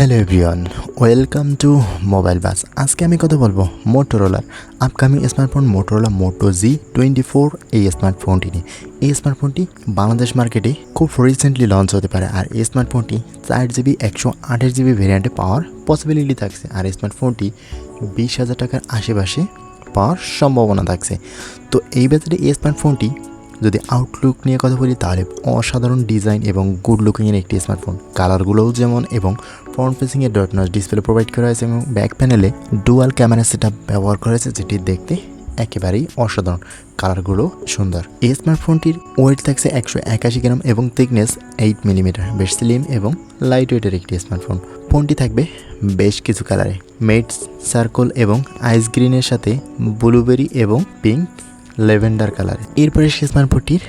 Hello everyone welcome to mobile bus আজকে আমি কথা বলব মোটোরোলার upcoming smartphone Motorola Moto G twenty four এই স্মার্টফোনটি নিয়ে। এই স্মার্টফোনটি বাংলাদেশ মার্কেটে খুব রিসেন্টলি লঞ্চ হতে পারে আর এই স্মার্টফোনটি চার জিবি একশো আঠাশ জিবি ভেরিয়েন্টে পাওয়ার পসিবিলিটি থাকছে আর এই স্মার্টফোনটি বিশ হাজার টাকার আশেপাশে পাওয়ার সম্ভাবনা থাকছে। তো এই বাজারে এই স্মার্টফোনটি যদি আউটলুক নিয়ে কথা বলি, তাহলে অসাধারণ ডিজাইন এবং গুড লুকিংয়ের একটি স্মার্টফোন কালারগুলোও যেমন এবং ফ্রন্ট ফেসিংয়ের ডট নচ ডিসপ্লে প্রোভাইড করা হয়েছে এবং ব্যাক প্যানেলে ডুয়াল ক্যামেরা সেট ব্যবহার করা হয়েছে, যেটি দেখতে একেবারেই অসাধারণ। কালারগুলো সুন্দর। এই স্মার্টফোনটির ওয়েট থাকছে একশো একাশি গ্রাম এবং থিকনেস এইট মিলিমিটার বেশ স্লিম এবং লাইট ওয়েটের একটি স্মার্টফোন ফোনটি থাকবে বেশ কিছু কালারে মেড সার্কল এবং আইস গ্রিনের সাথে ব্লুবেরি এবং পিঙ্ক লেভেন্ডার কালার। এরপরে সে স্মার্টফোনটির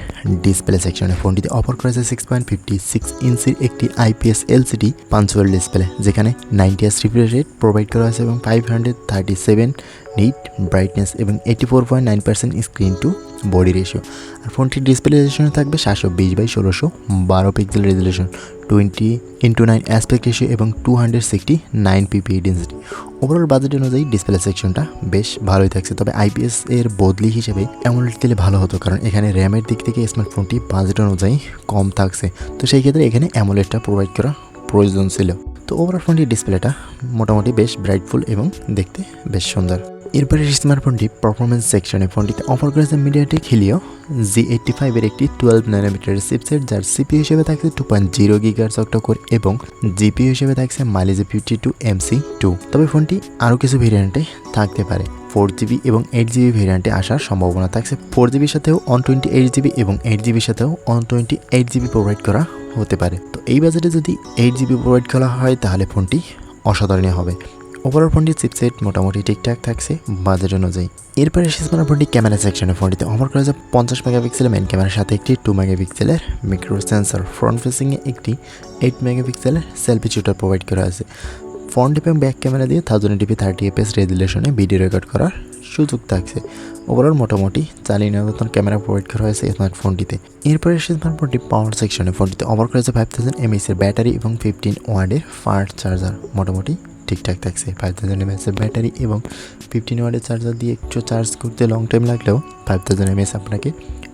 ডিসপ্লে সেকশনে ফোনটিতে অফার করেছে সিক্স পয়েন্ট ফিফটি সিক্স ইঞ্চির একটি আইপিএস এলসিডি পাঞ্চুয়াল ডিসপ্লে, যেখানে নাইনটি এস রিফ্রেশ রেট প্রোভাইড করা হয়েছে এবং five hundred thirty seven nit brightness এবং eighty four point nine percent screen to body ratio আর ফোনটির ডিসপ্লে রেজুলেশনে থাকবে সাতশো বিশ বাই ষোলোশো বারো pixel resolution twenty into nine aspect ratio এবং two hundred sixty nine PP density overall budget অনুযায়ী ডিসপ্লে সেকশনটা বেশ ভালোই থাকছে। তবে আইপিএস এর বদলি হিসেবে অ্যামোলেড দিলে ভালো হতো, কারণ এখানে র্যামের দিক থেকে স্মার্টফোনটি বাজেট অনুযায়ী কম থাকছে। তো সেই ক্ষেত্রে এখানে অ্যামোলেডটা প্রোভাইড করা প্রয়োজন ছিল। তো ওভারঅল ফোনটির ডিসপ্লেটা মোটামুটি বেশ ব্রাইটফুল এবং দেখতে বেশ সুন্দর। এরপরে স্মার্টফোনটি পারফরমেন্স সেকশনে ফোনটিতে অফার করেছে মিডিয়াটেক হিলিও জি এইটটি ফাইভের একটি টুয়েলভ ন্যানোমিটারের চিপসেট যার সিপি হিসেবে থাকছে টু পয়েন্ট জিরো গিগার কোর এবং জিপি হিসেবে থাকছে mileage fifty two MC two তবে ফোনটি আরও কিছু ভেরিয়েন্টে থাকতে পারে। ফোর জিবি এবং এইট জিবি ভেরিয়েন্টে আসার সম্ভাবনা থাকছে। ফোর জিবির সাথেও ওয়ান টোয়েন্টি এইট জিবি এবং এইট জিবির সাথেও one twenty eight GB provide করা হতে পারে। তো এই বাজেটে যদি এইট জিবি প্রোভাইড করা হয়, তাহলে ফোনটি অসাধারণীয় হবে। ওভারঅল ফোনটির চিপসেট মোটামুটি ঠিকঠাক থাকছে, বাজেট অনুযায়ী। এরপরে মানে ফোনটি ক্যামেরা সেকশনে। ফোনটিতে অফার করা যায় পঞ্চাশ মেগাপিক্সেলের মেন ক্যামেরার সাথে একটি টু মেগাপিক্সেলের মিক্রো সেন্সর ফ্রন্ট ফেসিংয়ে একটি এইট মেগাপিক্সেলের সেলফি শুটার প্রোভাইড করা আছে। ফ্রন্ট এবং ব্যাক ক্যামেরা দিয়ে থাউজেন্ড টিপি থার্টি এপিএস রেজুলেশনে ভিডিও রেকর্ড করার সুযোগ থাকছে। ওভারঅল মোটামুটি চালিয়ে নেওয়ার ক্যামেরা প্রোভাইড করা হয়েছে স্মার্টফোনটিতে এরপরে সে স্মার্টফোনটি পাওয়ার সেকশনে ফোনটিতে অফার করেছে ফাইভ থাউজেন্ড এমএসের ব্যাটারি এবং ফিফটিন ওয়ার্ডের ফাস্ট চার্জার মোটামুটি ঠিকঠাক থাকছে ফাইভ থাউজেন্ড এমএসের ব্যাটারি এবং ফিফটিন ওয়ার্ডের চার্জার দিয়ে একটু চার্জ করতে লং টাইম লাগলেও ফাইভ থাউজেন্ড এমএস আপনাকে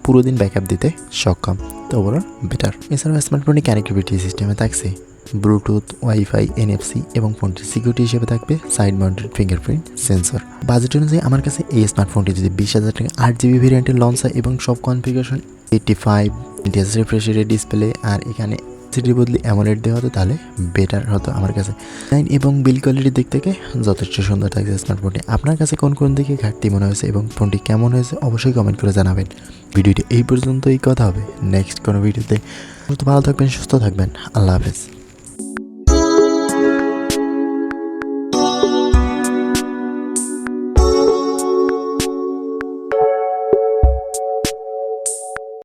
পুরো দিন ব্যাকআপ দিতে সক্ষম। তো ওভারঅল বেটার এছাড়াও স্মার্টফোনে কানেক্টিভিটি সিস্টেমে থাকছে ব্লুটুথ ওয়াইফাই এনএফসি এবং ফোনটির সিকিউরিটি হিসেবে থাকবে side mounted fingerprint sensor budget অনুযায়ী আমার কাছে এই স্মার্টফোনটি যদি বিশ হাজার টাকা আট জিবি ভেরিয়েন্টের লঞ্চ হয় এবং সব কনফিগারেশন এইটটি ফাইভ ইন্টিয়াস রিফ্রেশারের ডিসপ্লে আর এখানে সিটির বদলে অ্যামোলেড দেওয়া হতো, তাহলে বেটার হতো আমার কাছে। ডিজাইন এবং বিল কোয়ালিটির দিক থেকে যথেষ্ট সুন্দর থাকছে স্মার্টফোনটি আপনার কাছে কোন কোন দিকে ঘাটতি মনে হয়েছে এবং ফোনটি কেমন হয়েছে অবশ্যই কমেন্ট করে জানাবেন। ভিডিওটি এই পর্যন্তই, কথা হবে নেক্সট কোনো ভিডিওতে। ভালো থাকবেন, সুস্থ থাকবেন, আল্লাহ হাফেজ।